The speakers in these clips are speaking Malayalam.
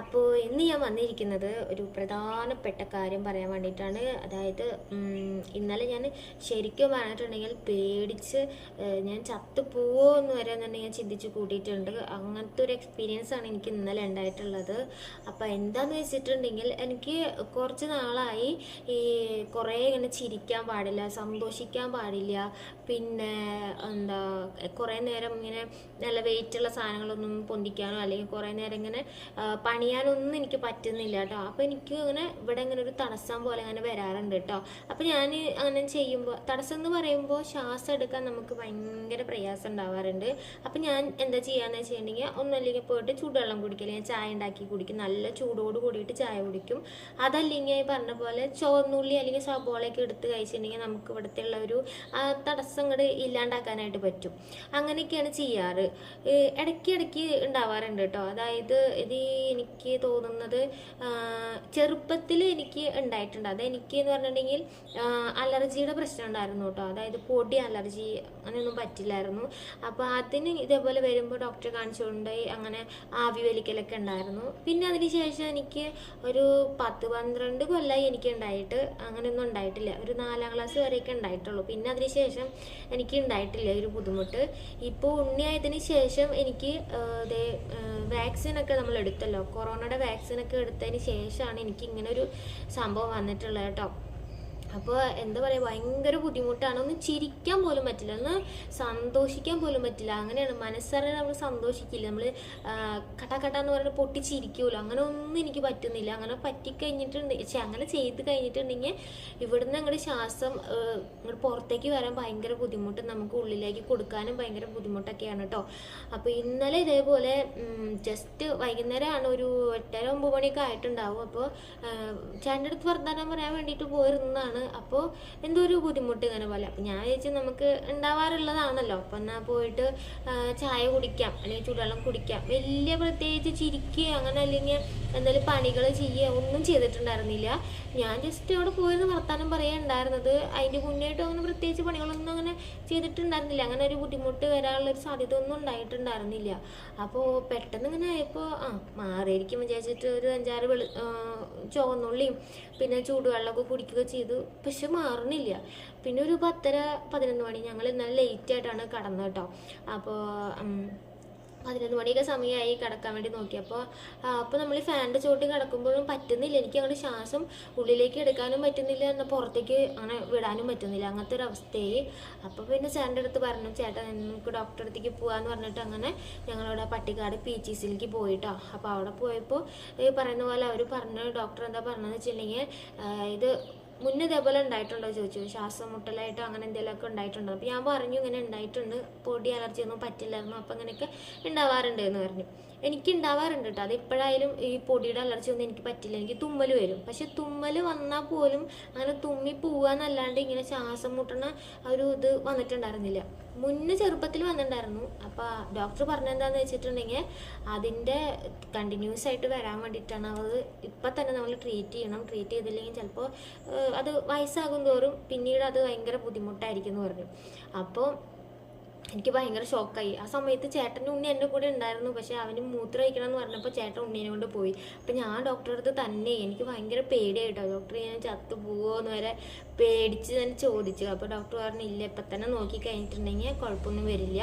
അപ്പോൾ ഇന്ന് ഞാൻ വന്നിരിക്കുന്നത് ഒരു പ്രധാനപ്പെട്ട കാര്യം പറയാൻ വേണ്ടിയിട്ടാണ്. അതായത് ഇന്നലെ ഞാൻ ശരിക്കും പറഞ്ഞിട്ടുണ്ടെങ്കിൽ പേടിച്ച് ഞാൻ ചത്തു പോവോ എന്ന് വരെ തന്നെ ഞാൻ ചിന്തിച്ച് കൂട്ടിയിട്ടുണ്ട്. അങ്ങനത്തെ ഒരു എക്സ്പീരിയൻസ് ആണ് എനിക്ക് ഇന്നലെ ഉണ്ടായിട്ടുള്ളത്. അപ്പോൾ എന്താന്ന് വെച്ചിട്ടുണ്ടെങ്കിൽ എനിക്ക് കുറച്ച് നാളായി ഈ കുറേ ഇങ്ങനെ ചിരിക്കാൻ പാടില്ല സന്തോഷിക്കാൻ പാടില്ല. പിന്നെ എന്താ കുറേ നേരം ഇങ്ങനെ നല്ല വെയിറ്റുള്ള സാധനങ്ങളൊന്നും പൊന്തിക്കാനോ അല്ലെങ്കിൽ കുറേ നേരം ഇങ്ങനെ ആ, പണിയാനൊന്നും എനിക്ക് പറ്റുന്നില്ല കേട്ടോ. അപ്പോൾ എനിക്ക് ഇങ്ങനെ ഇവിടെ ഇങ്ങനെ ഒരു തടസ്സം പോലെ അങ്ങനെ വരാറുണ്ട് കേട്ടോ. അപ്പോൾ ഞാൻ അങ്ങനെ ചെയ്യുമ്പോൾ തടസ്സം എന്ന് പറയുമ്പോൾ ശ്വാസം എടുക്കാൻ നമുക്ക് ഭയങ്കര പ്രയാസം ഉണ്ടാവാറുണ്ട്. അപ്പോൾ ഞാൻ എന്താ ചെയ്യാന്ന് വെച്ചിട്ടുണ്ടെങ്കിൽ ഒന്നല്ലെങ്കിൽ പോയിട്ട് ചൂടുവെള്ളം കുടിക്കും. അല്ലെങ്കിൽ ചായ ഉണ്ടാക്കി കുടിക്കും. നല്ല ചൂടോട് കൂടിയിട്ട് ചായ കുടിക്കും. അതല്ലെങ്കിൽ ഈ പറഞ്ഞ പോലെ ചോർന്നുള്ളി അല്ലെങ്കിൽ സബോളയൊക്കെ എടുത്ത് കഴിച്ചിട്ടുണ്ടെങ്കിൽ നമുക്ക് ഇവിടുത്തെ ഉള്ള ഒരു തടസ്സം ഇങ്ങോട്ട് ഇല്ലാണ്ടാക്കാനായിട്ട് പറ്റും. അങ്ങനെയൊക്കെയാണ് ചെയ്യാറ്. ഏ, ഇടയ്ക്ക് ഇടയ്ക്ക് ഉണ്ടാവാറുണ്ട് കേട്ടോ. അതായത് ഇത് എനിക്ക് തോന്നുന്നത് ചെറുപ്പത്തിൽ എനിക്ക് ഉണ്ടായിട്ടുണ്ട്. അത് എനിക്ക് എന്ന് പറഞ്ഞിട്ടുണ്ടെങ്കിൽ അലർജിയുടെ പ്രശ്നം ഉണ്ടായിരുന്നു കേട്ടോ. അതായത് പൊടി അലർജി അങ്ങനെയൊന്നും പറ്റില്ലായിരുന്നു. അപ്പോൾ അതിന് ഇതേപോലെ വരുമ്പോൾ ഡോക്ടറെ കാണിച്ചുകൊണ്ട് അങ്ങനെ ആവി വലിക്കലൊക്കെ ഉണ്ടായിരുന്നു. പിന്നെ അതിന് ശേഷം എനിക്ക് ഒരു പത്ത് പന്ത്രണ്ട് കൊല്ലമായി എനിക്ക് ഉണ്ടായിട്ട് അങ്ങനെയൊന്നും ഉണ്ടായിട്ടില്ല. ഒരു നാലാം ക്ലാസ് വരെയൊക്കെ ഉണ്ടായിട്ടുള്ളൂ. പിന്നെ അതിന് ശേഷം എനിക്ക് ഉണ്ടായിട്ടില്ല ഒരു ബുദ്ധിമുട്ട്. ഇപ്പോൾ ഉണ്ണിയായതിന് ശേഷം എനിക്ക് വാക്സിനൊക്കെ നമ്മൾ എടുത്തല്ലോ. കൊറോണയുടെ വാക്സിനൊക്കെ എടുത്തതിന് ശേഷമാണ് എനിക്ക് ഇങ്ങനെ ഒരു സംഭവം വന്നിട്ടുള്ളത് കേട്ടോ. അപ്പോൾ എന്താ പറയുക ഭയങ്കര ബുദ്ധിമുട്ടാണ്. ഒന്ന് ചിരിക്കാൻ പോലും പറ്റില്ല ഒന്ന് സന്തോഷിക്കാൻ പോലും പറ്റില്ല. അങ്ങനെയാണ് മനസ്സറിഞ്ഞ് നമ്മൾ സന്തോഷിക്കില്ല. നമ്മൾ കട്ട കട്ട എന്ന് പറഞ്ഞാൽ പൊട്ടി ചിരിക്കൂല. അങ്ങനെ ഒന്നും എനിക്ക് പറ്റുന്നില്ല. അങ്ങനെ പറ്റിക്കഴിഞ്ഞിട്ടുണ്ട്. പക്ഷെ അങ്ങനെ ചെയ്ത് കഴിഞ്ഞിട്ടുണ്ടെങ്കിൽ ഇവിടുന്ന് അങ്ങോട്ട് ശ്വാസം ഇങ്ങോട്ട് പുറത്തേക്ക് വരാൻ ഭയങ്കര ബുദ്ധിമുട്ട് നമുക്ക് ഉള്ളിലേക്ക് കൊടുക്കാനും ഭയങ്കര ബുദ്ധിമുട്ടൊക്കെയാണ് കേട്ടോ അപ്പോൾ ഇന്നലെ ഇതേപോലെ ജസ്റ്റ് വൈകുന്നേരമാണ് ഒരു എട്ടര ഒമ്പത് മണിയൊക്കെ ആയിട്ടുണ്ടാവും. അപ്പോൾ ചേട്ടന്റെ അടുത്ത് വർത്താനം പറയാൻ വേണ്ടിയിട്ട് പോയിരുന്നതാണ്. അപ്പോൾ എന്തോ ഒരു ബുദ്ധിമുട്ട് ഇങ്ങനെ പോലെ. അപ്പം ഞാൻ വിചാരിച്ചു നമുക്ക് ഉണ്ടാവാറുള്ളതാണല്ലോ അപ്പം എന്നാൽ പോയിട്ട് ചായ കുടിക്കാം. അല്ലെങ്കിൽ ചൂടുവെള്ളം കുടിക്കാം. വലിയ പ്രത്യേകിച്ച് ചിരിക്കുക അങ്ങനെ അല്ലെങ്കിൽ എന്തെങ്കിലും പണികൾ ചെയ്യുക ഒന്നും ചെയ്തിട്ടുണ്ടായിരുന്നില്ല. ഞാൻ ജസ്റ്റ് അവിടെ പോയിരുന്ന് വർത്താനം പറയാൻ ഉണ്ടായിരുന്നത്. അതിന്റെ മുന്നേട്ട് അങ്ങനെ പ്രത്യേകിച്ച് പണികളൊന്നും അങ്ങനെ ചെയ്തിട്ടുണ്ടായിരുന്നില്ല. അങ്ങനെ ഒരു ബുദ്ധിമുട്ട് വരാനുള്ളൊരു സാധ്യത ഒന്നും ഉണ്ടായിട്ടുണ്ടായിരുന്നില്ല. അപ്പോൾ പെട്ടെന്ന് ഇങ്ങനെ ആയപ്പോൾ ആ മാറിയിരിക്കും വിചാരിച്ചിട്ട് ഒരു അഞ്ചാറ് വെളു ചുവന്നുള്ളിയും പിന്നെ ചൂടുവെള്ളമൊക്കെ കുടിക്കുക ചെയ്തു. പക്ഷെ മാറുന്നില്ല പിന്നെ ഒരു പത്തര പതിനൊന്ന് മണി ഞങ്ങൾ ഇന്നലെ ലേറ്റ് ആയിട്ടാണ് കടന്നത് കേട്ടോ. അപ്പോൾ പതിനൊന്ന് മണിയൊക്കെ സമയമായി കിടക്കാൻ വേണ്ടി നോക്കി. അപ്പോൾ അപ്പോൾ നമ്മൾ ഫാനിന്റെ ചോട്ടിൽ കിടക്കുമ്പോഴും പറ്റുന്നില്ല. എനിക്ക് അങ്ങോട്ട് ശ്വാസം ഉള്ളിലേക്ക് എടുക്കാനും പറ്റുന്നില്ല. എന്നാൽ പുറത്തേക്ക് അങ്ങനെ വിടാനും പറ്റുന്നില്ല. അങ്ങനത്തെ ഒരു അവസ്ഥയായി. അപ്പോൾ പിന്നെ ചേട്ടന്റെ അടുത്ത് പറഞ്ഞു ചേട്ടൻ നമുക്ക് ഡോക്ടറെ അടുത്തേക്ക് പോകാമെന്ന് പറഞ്ഞിട്ട് അങ്ങനെ ഞങ്ങളവിടെ പട്ടിക്കാട് പി ജി സിയിലേക്ക് പോയിട്ടോ. അപ്പോൾ അവിടെ പോയപ്പോൾ പറയുന്ന പോലെ അവർ പറഞ്ഞ ഡോക്ടർ എന്താ പറഞ്ഞതെന്ന് വെച്ചിട്ടുണ്ടെങ്കിൽ ഇത് മുന്നേ ഇതേപോലെ ഉണ്ടായിട്ടുണ്ടോ ചോദിച്ചു. ശ്വാസം മുട്ടലായിട്ടോ അങ്ങനെ എന്തെങ്കിലുമൊക്കെ ഉണ്ടായിട്ടുണ്ടോ? അപ്പോൾ ഞാൻ പറഞ്ഞു ഇങ്ങനെ ഉണ്ടായിട്ടുണ്ട്. പൊടി അലർജി ഒന്നും പറ്റില്ലായിരുന്നു അപ്പോൾ അങ്ങനെയൊക്കെ ഉണ്ടാവാറുണ്ട് എന്ന് പറഞ്ഞു. എനിക്ക് ഉണ്ടാവാറുണ്ട് കേട്ടോ. അത് ഇപ്പോഴായാലും ഈ പൊടിയുടെ അലർജി ഒന്നും എനിക്ക് പറ്റില്ല. എനിക്ക് തുമ്മൽ വരും. പക്ഷെ തുമ്മൽ വന്നാൽ പോലും അങ്ങനെ തുമ്മി പോവാന്നല്ലാണ്ട് ഇങ്ങനെ ശ്വാസം മുട്ടണ ഒരു ഇത് വന്നിട്ടുണ്ടായിരുന്നില്ല. മുന്നേ ചെറുപ്പത്തിൽ വന്നിട്ടുണ്ടായിരുന്നു. അപ്പോൾ ഡോക്ടർ പറഞ്ഞെന്താന്ന് വെച്ചിട്ടുണ്ടെങ്കിൽ അതിന്റെ കണ്ടിന്യൂസ് ആയിട്ട് വരാൻ വേണ്ടിയിട്ടാണ് അത് ഇപ്പം തന്നെ നമ്മൾ ട്രീറ്റ് ചെയ്യണം. ട്രീറ്റ് ചെയ്തില്ലെങ്കിൽ ചിലപ്പോൾ അത് വയസ്സാകും തോറും പിന്നീട് അത് ഭയങ്കര ബുദ്ധിമുട്ടായിരിക്കും എന്ന് പറഞ്ഞു. അപ്പോൾ എനിക്ക് ഭയങ്കര ഷോക്കായി ആ സമയത്ത് ചേട്ടന്റെ ഉണ്ണി എന്റെ കൂടെ ഉണ്ടായിരുന്നു. പക്ഷേ അവന് മൂത്രം ഒഴിക്കണം എന്ന് പറഞ്ഞപ്പോൾ ചേട്ടൻ ഉണ്ണീനെ കൊണ്ട് പോയി. അപ്പം ഞാൻ ഡോക്ടറെ അടുത്ത് തന്നെ എനിക്ക് ഭയങ്കര പേടിയായിട്ടോ. ഡോക്ടർ ഞാൻ ചത്തു പോകുമോ എന്ന് വരെ പേടിച്ച് തന്നെ ചോദിച്ചു. അപ്പോൾ ഡോക്ടർ പറഞ്ഞു ഇല്ല ഇപ്പം തന്നെ നോക്കി കഴിഞ്ഞിട്ടുണ്ടെങ്കിൽ കുഴപ്പമൊന്നും വരില്ല.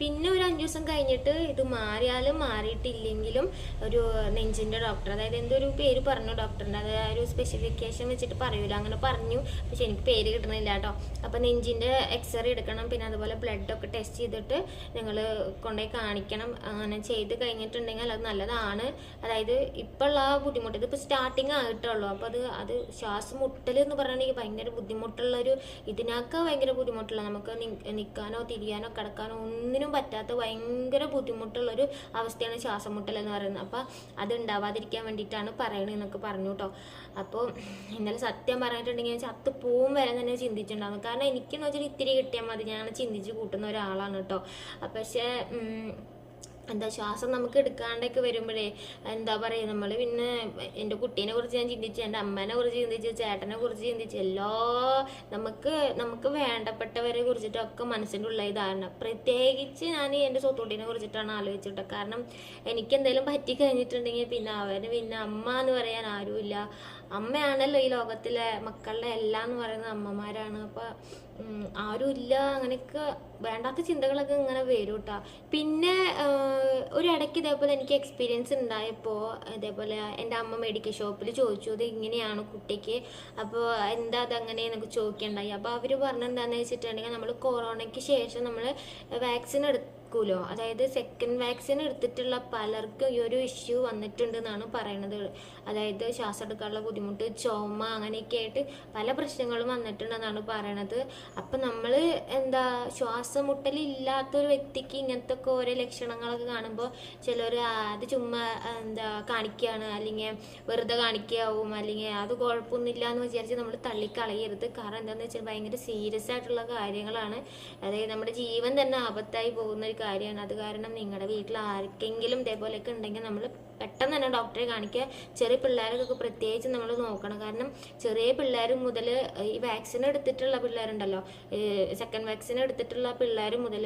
പിന്നെ ഒരു അഞ്ച് ദിവസം കഴിഞ്ഞിട്ട് ഇത് മാറിയാലും മാറിയിട്ടില്ലെങ്കിലും ഒരു നെഞ്ചിന്റെ ഡോക്ടർ അതായത് എന്തോ ഒരു പേര് പറഞ്ഞു ഡോക്ടറിന്റെ അത് ഒരു സ്പെസിഫിക്കേഷൻ വെച്ചിട്ട് പറയൂല. അങ്ങനെ പറഞ്ഞു. പക്ഷെ എനിക്ക് പേര് കിട്ടണില്ല കേട്ടോ അപ്പോൾ നെഞ്ചിന്റെ എക്സ്റേ എടുക്കണം. പിന്നെ അതുപോലെ ബ്ലഡ് ഒക്കെ ടെസ്റ്റ് ചെയ്തിട്ട് നിങ്ങൾ കൊണ്ടുപോയി കാണിക്കണം. അങ്ങനെ ചെയ്ത് കഴിഞ്ഞിട്ടുണ്ടെങ്കിൽ അത് നല്ലതാണ്. അതായത് ഇപ്പോഴുള്ള ബുദ്ധിമുട്ട് ഇതിപ്പോൾ സ്റ്റാർട്ടിങ് ആയിട്ടുള്ളൂ. അപ്പോൾ അത് അത് ശ്വാസം മുട്ടൽ എന്ന് പറഞ്ഞിട്ടുണ്ടെങ്കിൽ ഭയങ്കര ബുദ്ധിമുട്ടുള്ള ഒരു ഇതിനൊക്കെ ഭയങ്കര ബുദ്ധിമുട്ടുള്ള നമുക്ക് നിൽക്കാനോ തിരിയാനോ കിടക്കാനോ ഒന്നിനും പറ്റാത്ത ഭയങ്കര ബുദ്ധിമുട്ടുള്ള ഒരു അവസ്ഥയാണ് ശ്വാസം മുട്ടൽ എന്ന് പറയുന്നത്. അപ്പോൾ അത് ഉണ്ടാവാതിരിക്കാൻ വേണ്ടിയിട്ടാണ് പറയണത് എന്നൊക്കെ പറഞ്ഞു കേട്ടോ അപ്പോൾ ഇന്നലെ സത്യം പറഞ്ഞിട്ടുണ്ടെങ്കിൽ ഞാൻ ചത്ത് പോവും വരെ തന്നെ ചിന്തിച്ചിട്ടുണ്ടാവും കാരണം എനിക്കെന്ന് വെച്ചാൽ ഇത്തിരി കിട്ടിയാൽ മതി. ഞാൻ ചിന്തിച്ച് കൂട്ടുന്ന ഒരാളാണ് കേട്ടോ. പക്ഷേ എന്താ ശ്വാസം നമുക്ക് എടുക്കാണ്ടൊക്കെ വരുമ്പോഴേ എന്താ പറയുക നമ്മൾ പിന്നെ എന്റെ കുട്ടീനെ കുറിച്ച് ഞാൻ ചിന്തിച്ചു എന്റെ അമ്മേനെ കുറിച്ച് ചിന്തിച്ചു ചേട്ടനെ കുറിച്ച് ചിന്തിച്ചു എല്ലാ നമുക്ക് നമുക്ക് വേണ്ടപ്പെട്ടവരെ കുറിച്ചിട്ടൊക്കെ മനസ്സിന്റെ ഉള്ള ഇതാണ് പ്രത്യേകിച്ച് ഞാൻ എന്റെ സ്വത്തുട്ടീനെ കുറിച്ചിട്ടാണ് ആലോചിച്ചിട്ട് കാരണം എനിക്ക് എന്തെങ്കിലും പറ്റി കഴിഞ്ഞിട്ടുണ്ടെങ്കിൽ പിന്നെ അവന് പിന്നെ അമ്മ എന്ന് പറയാൻ ആരുമില്ല. അമ്മയാണല്ലോ ഈ ലോകത്തിലെ മക്കളുടെ എല്ലാം എന്ന് പറയുന്നത് അമ്മമാരാണ്. അപ്പൊ ആരും ഇല്ല അങ്ങനെയൊക്കെ വേണ്ടാത്ത ചിന്തകളൊക്കെ ഇങ്ങനെ വരും കേട്ടോ പിന്നെ ഒരു ഇടയ്ക്ക് ഇതേപോലെ എനിക്ക് എക്സ്പീരിയൻസ് ഉണ്ടായപ്പോൾ ഇതേപോലെ എന്റെ അമ്മ മെഡിക്കൽ ഷോപ്പിൽ ചോദിച്ചു ഇത് ഇങ്ങനെയാണ് കുട്ടിക്ക്? അപ്പോൾ എന്താ അങ്ങനെ? എന്നൊക്കെ ചോദിക്കണ്ടായി. അപ്പോൾ അവർ പറഞ്ഞെന്താണെന്ന് വെച്ചിട്ടുണ്ടെങ്കിൽ നമ്മൾ കൊറോണയ്ക്ക് ശേഷം നമ്മൾ വാക്സിൻ എടുക്കൂലോ അതായത് സെക്കൻഡ് വാക്സിൻ എടുത്തിട്ടുള്ള പലർക്കും ഈ ഒരു ഇഷ്യൂ വന്നിട്ടുണ്ടെന്നാണ് പറയണത്. അതായത് ശ്വാസം എടുക്കാനുള്ള ബുദ്ധിമുട്ട് ചുമ അങ്ങനെയൊക്കെ ആയിട്ട് പല പ്രശ്നങ്ങളും വന്നിട്ടുണ്ടെന്നാണ് പറയണത്. അപ്പം നമ്മൾ എന്താ ശ്വാസം മുട്ടലില്ലാത്തൊരു വ്യക്തിക്ക് ഇങ്ങനത്തെ ഒക്കെ ഓരോ ലക്ഷണങ്ങളൊക്കെ കാണുമ്പോൾ ചിലർ അത് ചുമ്മാ എന്താ കാണിക്കുകയാണ് അല്ലെങ്കിൽ വെറുതെ കാണിക്കാവും. അല്ലെങ്കിൽ അത് കുഴപ്പമൊന്നുമില്ല എന്ന് വിചാരിച്ച് നമ്മൾ തള്ളിക്കളയരുത്. കാരണം എന്താണെന്ന് വെച്ചാൽ ഭയങ്കര സീരിയസ് ആയിട്ടുള്ള കാര്യങ്ങളാണ്. അതായത് നമ്മുടെ ജീവൻ തന്നെ ആപത്തായി പോകുന്ന ഒരു കാര്യമാണ്. അത് കാരണം നിങ്ങളുടെ വീട്ടിൽ ആർക്കെങ്കിലും ഇതേപോലെയൊക്കെ ഉണ്ടെങ്കിൽ നമ്മൾ പെട്ടെന്ന് തന്നെ ഡോക്ടറെ കാണിക്കുക. ചെറിയ പിള്ളേർക്കൊക്കെ പ്രത്യേകിച്ച് നമ്മൾ നോക്കണം. കാരണം ചെറിയ പിള്ളേർ മുതൽ ഈ വാക്സിൻ എടുത്തിട്ടുള്ള പിള്ളേരുണ്ടല്ലോ. സെക്കൻഡ് വാക്സിൻ എടുത്തിട്ടുള്ള പിള്ളേർ മുതൽ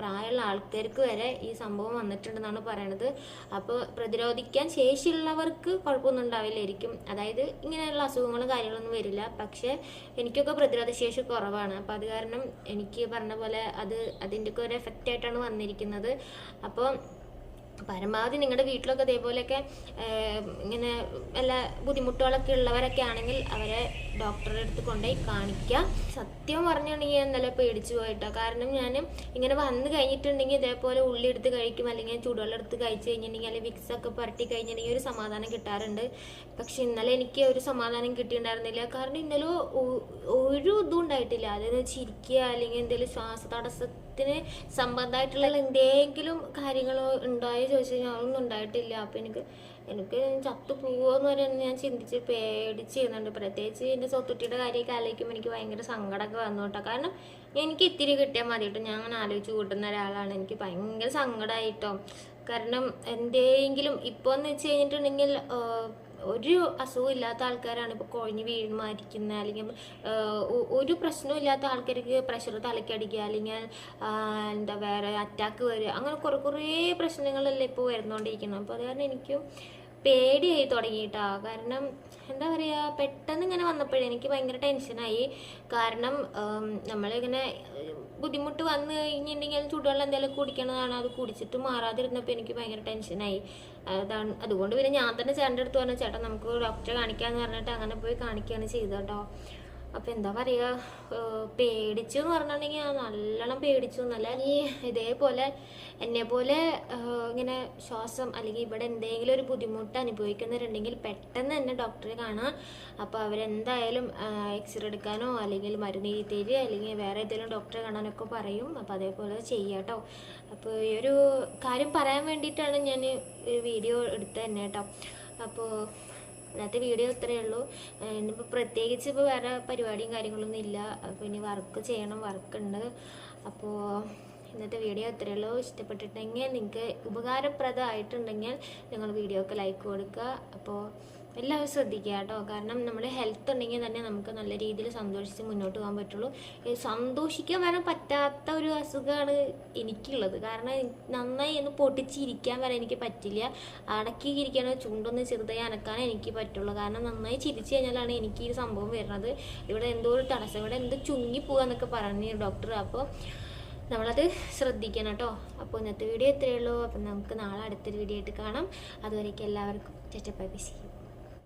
പ്രായമുള്ള ആൾക്കാർക്ക് വരെ ഈ സംഭവം വന്നിട്ടുണ്ടെന്നാണ് പറയണത്. അപ്പോൾ പ്രതിരോധിക്കാൻ ശേഷിയുള്ളവർക്ക് കുഴപ്പമൊന്നും ഉണ്ടാവില്ലായിരിക്കും. അതായത് ഇങ്ങനെയുള്ള അസുഖങ്ങളും കാര്യങ്ങളൊന്നും വരില്ല. പക്ഷേ എനിക്കൊക്കെ പ്രതിരോധ ശേഷി കുറവാണ്. അപ്പോൾ അത് കാരണം എനിക്ക് പറഞ്ഞ പോലെ അത് അതിന്റെയൊക്കെ ഒരു എഫക്റ്റ് ആയിട്ടാണ് വന്നിരിക്കുന്നത്. അപ്പോൾ പരമാവധി നിങ്ങളുടെ വീട്ടിലൊക്കെ ഇതേപോലെയൊക്കെ ഇങ്ങനെ വല്ല ബുദ്ധിമുട്ടുകളൊക്കെ ഉള്ളവരൊക്കെ ആണെങ്കിൽ അവരെ ഡോക്ടറുടെ അടുത്ത് കൊണ്ടുപോയി കാണിക്കുക സത്യം പറഞ്ഞിട്ടുണ്ടെങ്കിൽ ഞാൻ ഇന്നലെ പേടിച്ചു പോയിട്ടോ. കാരണം ഞാൻ ഇങ്ങനെ വന്നു കഴിഞ്ഞിട്ടുണ്ടെങ്കിൽ ഇതേപോലെ ഉള്ളി എടുത്ത് കഴിക്കും അല്ലെങ്കിൽ ചൂടുവെള്ളം എടുത്ത് കഴിച്ചു കഴിഞ്ഞിട്ടുണ്ടെങ്കിൽ അല്ലെങ്കിൽ വിക്സ് ഒക്കെ പുരട്ടി കഴിഞ്ഞിട്ടുണ്ടെങ്കിൽ ഒരു സമാധാനം കിട്ടാറുണ്ട്. പക്ഷെ ഇന്നലെ എനിക്ക് ഒരു സമാധാനം കിട്ടിയിട്ടുണ്ടായിരുന്നില്ല. കാരണം ഇന്നലെ ഒരു ഇതും ഉണ്ടായിട്ടില്ല. അതായത് ചിരിക്കുക അല്ലെങ്കിൽ എന്തെങ്കിലും ശ്വാസതടസ്സത്തിന് സംബന്ധമായിട്ടുള്ള എന്തെങ്കിലും കാര്യങ്ങളോ ഉണ്ടായോ ചോദിച്ചു കഴിഞ്ഞാൽ അതൊന്നും ഉണ്ടായിട്ടില്ല. അപ്പം എനിക്ക് എനിക്ക് ചത്തു പോവുമെന്ന് വരെ ഞാൻ ചിന്തിച്ച് പേടിച്ച് ചെയ്യുന്നുണ്ട് പ്രത്യേകിച്ച് എന്റെ സ്വത്തുട്ടിയുടെ കാര്യമൊക്കെ ആലോചിക്കുമ്പോൾ എനിക്ക് ഭയങ്കര സങ്കടമൊക്കെ വന്നു കേട്ടോ. കാരണം എനിക്ക് ഇത്തിരി കിട്ടിയാൽ മതി കേട്ടോ. ഞാൻ അങ്ങനെ ആലോചിച്ച് കൂട്ടുന്ന ഒരാളാണ്. എനിക്ക് ഭയങ്കര സങ്കടമായിട്ടോ കാരണം എന്തെങ്കിലും ഇപ്പോൾ എന്ന് വെച്ച് കഴിഞ്ഞിട്ടുണ്ടെങ്കിൽ ഒരു അസുഖം ഇല്ലാത്ത ആൾക്കാരാണ് ഇപ്പോൾ കുഴഞ്ഞ് വീണ് മരിക്കുന്ന അല്ലെങ്കിൽ ഒരു പ്രശ്നവും ഇല്ലാത്ത ആൾക്കാർക്ക് പ്രഷർ തലക്കടിക്കുക അല്ലെങ്കിൽ എന്താ വേറെ അറ്റാക്ക് വരിക അങ്ങനെ കുറേ കുറേ പ്രശ്നങ്ങളല്ലേ ഇപ്പോൾ വരുന്നുകൊണ്ടിരിക്കുന്നത് അപ്പോൾ അത് കാരണം എനിക്കും പേടിയായി തുടങ്ങിയിട്ടാ. കാരണം എന്താ പറയുക പെട്ടെന്ന് ഇങ്ങനെ വന്നപ്പോഴേ എനിക്ക് ഭയങ്കര ടെൻഷനായി. കാരണം നമ്മളിങ്ങനെ ബുദ്ധിമുട്ട് വന്ന് കഴിഞ്ഞിട്ടുണ്ടെങ്കിൽ ചൂടുവെള്ളം എന്തെങ്കിലും കുടിക്കണതാണ്. അത് കുടിച്ചിട്ട് മാറാതിരുന്നപ്പോൾ എനിക്ക് ഭയങ്കര ടെൻഷനായി. അതാണ് അതുകൊണ്ട് പിന്നെ ഞാൻ തന്നെ ചേട്ടന്റെ അടുത്ത് പറഞ്ഞു ചേട്ടാ നമുക്ക് ഡോക്ടറെ കാണിക്കാമെന്ന് പറഞ്ഞിട്ട് അങ്ങനെ പോയി കാണിക്കുകയാണ് ചെയ്തത് കേട്ടോ. അപ്പം എന്താ പറയുക പേടിച്ചു എന്ന് പറഞ്ഞിട്ടുണ്ടെങ്കിൽ നല്ലോണം പേടിച്ചു. എന്നല്ല ഈ ഇതേപോലെ എന്നെ പോലെ ഇങ്ങനെ ശ്വാസം അല്ലെങ്കിൽ ഇവിടെ എന്തെങ്കിലും ഒരു ബുദ്ധിമുട്ട് അനുഭവിക്കുന്നവരുണ്ടെങ്കിൽ പെട്ടെന്ന് തന്നെ ഡോക്ടറെ കാണാം അപ്പോൾ അവരെന്തായാലും എക്സ്റേ എടുക്കാനോ അല്ലെങ്കിൽ മരുന്ന് എഴുതി അല്ലെങ്കിൽ വേറെ ഏതെങ്കിലും ഡോക്ടറെ കാണാനൊക്കെ പറയും. അപ്പോൾ അതേപോലെ ചെയ്യാട്ടോ അപ്പൊ അപ്പോൾ ഈ ഒരു കാര്യം പറയാൻ വേണ്ടിയിട്ടാണ് ഞാൻ വീഡിയോ എടുത്തത് തന്നെ കേട്ടോ അപ്പോൾ ഇന്നത്തെ വീഡിയോ ഇത്രയേ ഉള്ളൂ. ഇന്നിപ്പോൾ പ്രത്യേകിച്ച് ഇപ്പോൾ വേറെ പരിപാടിയും കാര്യങ്ങളൊന്നും ഇല്ല. അപ്പോൾ ഇനി വർക്ക് ചെയ്യണം വർക്കുണ്ട് അപ്പോൾ ഇന്നത്തെ വീഡിയോ ഇത്രയേ ഉള്ളൂ. ഇഷ്ടപ്പെട്ടിട്ടുണ്ടെങ്കിൽ നിങ്ങൾക്ക് ഉപകാരപ്രദമായിട്ടുണ്ടെങ്കിൽ നിങ്ങൾ വീഡിയോക്ക് ലൈക്ക് കൊടുക്കുക. അപ്പോൾ എല്ലാവരും ശ്രദ്ധിക്കുക കേട്ടോ. കാരണം നമ്മൾ ഹെൽത്ത് ഉണ്ടെങ്കിൽ തന്നെ നമുക്ക് നല്ല രീതിയിൽ സന്തോഷിച്ച് മുന്നോട്ട് പോകാൻ പറ്റുള്ളൂ. സന്തോഷിക്കാൻ വരെ പറ്റാത്ത ഒരു അസുഖമാണ് എനിക്കുള്ളത്. കാരണം നന്നായി ഒന്ന് പൊട്ടിച്ചിരിക്കാൻ വരെ എനിക്ക് പറ്റില്ല. അടക്കി ഇരിക്കാനോ ചുണ്ടൊന്ന് ചെറുതായി അനക്കാനേ എനിക്ക് പറ്റുള്ളൂ. കാരണം നന്നായി ചിരിച്ചു കഴിഞ്ഞാലാണ് എനിക്ക് ഈ സംഭവം വരുന്നത്. ഇവിടെ എന്തോ ഒരു തടസ്സം ഇവിടെ എന്തോ ചുങ്ങി എന്നൊക്കെ പറഞ്ഞു ഡോക്ടർ അപ്പോൾ നമ്മളത് ശ്രദ്ധിക്കണം കേട്ടോ. അപ്പോൾ ഇന്നത്തെ വീഡിയോ ഇത്രയേ ഉള്ളൂ. അപ്പം നമുക്ക് നാളെ അടുത്തൊരു വീഡിയോ ആയിട്ട് കാണാം. അതുവരേക്കും എല്ലാവർക്കും. ചേച്ചപ്പ ബിസി